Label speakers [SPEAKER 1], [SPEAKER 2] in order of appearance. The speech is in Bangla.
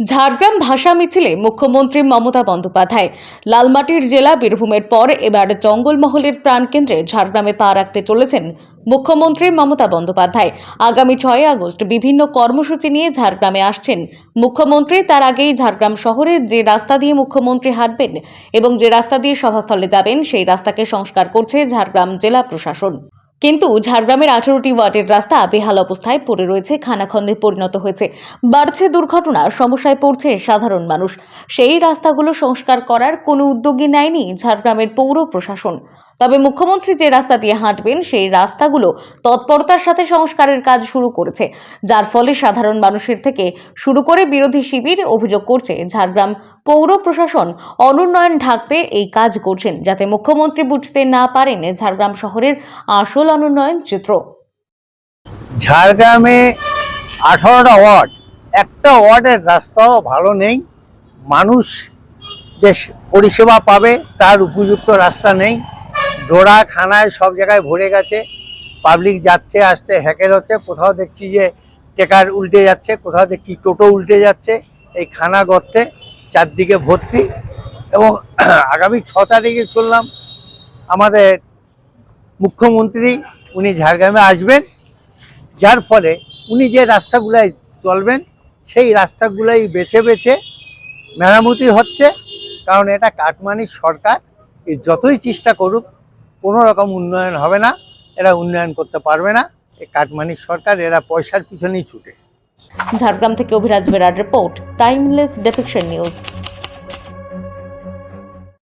[SPEAKER 1] ঝাড়গ্রাম ভাষা মিছিলে মুখ্যমন্ত্রী মমতা বন্দ্যোপাধ্যায়। লালমাটির জেলা বীরভূমের পর এবার জঙ্গলমহলের প্রাণকেন্দ্রে ঝাড়গ্রামে পা রাখতে চলেছেন মুখ্যমন্ত্রী মমতা বন্দ্যোপাধ্যায়। আগামী ছয় আগস্ট বিভিন্ন কর্মসূচি নিয়ে ঝাড়গ্রামে আসছেন মুখ্যমন্ত্রী। তার আগেই ঝাড়গ্রাম শহরের যে রাস্তা দিয়ে মুখ্যমন্ত্রী হাঁটবেন এবং যে রাস্তা দিয়ে সভাস্থলে যাবেন, সেই রাস্তাকে সংস্কার করছে ঝাড়গ্রাম জেলা প্রশাসন। কিন্তু ঝাড়গ্রামের আঠারোটি ওয়ার্ডের রাস্তা বেহাল অবস্থায় পড়ে রয়েছে, খানাখন্দে পরিণত হয়েছে। বাড়ছে দুর্ঘটনা, সমস্যায় পড়ছে সাধারণ মানুষ। সেই রাস্তাগুলো সংস্কার করার কোনো উদ্যোগই নেয়নি ঝাড়গ্রামের পৌর প্রশাসন। তবে মুখ্যমন্ত্রী যে রাস্তা দিয়ে হাঁটবেন, সেই রাস্তাগুলো তৎপরতার সাথে সংস্কারের কাজ শুরু করেছে। যার ফলে সাধারণ মানুষের থেকে শুরু করে বিরোধী শিবির অভিযোগ করছে, ঝাড়গ্রাম পৌর প্রশাসন অনুন্নয়ন ঢাকতে এই কাজ করছেন, যাতে মুখ্যমন্ত্রী বুঝতে না পারেন ঝাড়গ্রাম শহরের আসল অনুন্নয়ন চিত্র।
[SPEAKER 2] ঝাড়গ্রামে আঠারোটা ওয়ার্ড, একটা ওয়ার্ডের রাস্তাও ভালো নেই। মানুষ যে পরিষেবা পাবে, তার উপযুক্ত রাস্তা নেই। ডোরা খানায় সব জায়গায় ভরে গেছে। পাবলিক যাচ্ছে আসতে হ্যাকেল হচ্ছে। কোথাও দেখছি যে টেকার উল্টে যাচ্ছে, কোথাও দেখছি টোটো উল্টে যাচ্ছে এই খানা গর্তে, চারদিকে ভর্তি। এবং আগামী ছ তারিখে শুনলাম আমাদের মুখ্যমন্ত্রী উনি ঝাড়গ্রামে আসবেন। যার ফলে উনি যে রাস্তাগুলাই চলবেন, সেই রাস্তাগুলাই বেছে বেছে মেরামতি হচ্ছে। কারণ এটা কাটমানির সরকার যতই চেষ্টা করুক কোনো রকম উন্নয়ন হবে না, এরা উন্নয়ন করতে পারবে না। এই কাটমানির সরকার, এরা পয়সার পিছনেই ছুটে।
[SPEAKER 1] ঝাড়গ্রাম থেকে অভিরাজ বেরার রিপোর্ট টাইমলেস ডেফিকশন নিউজ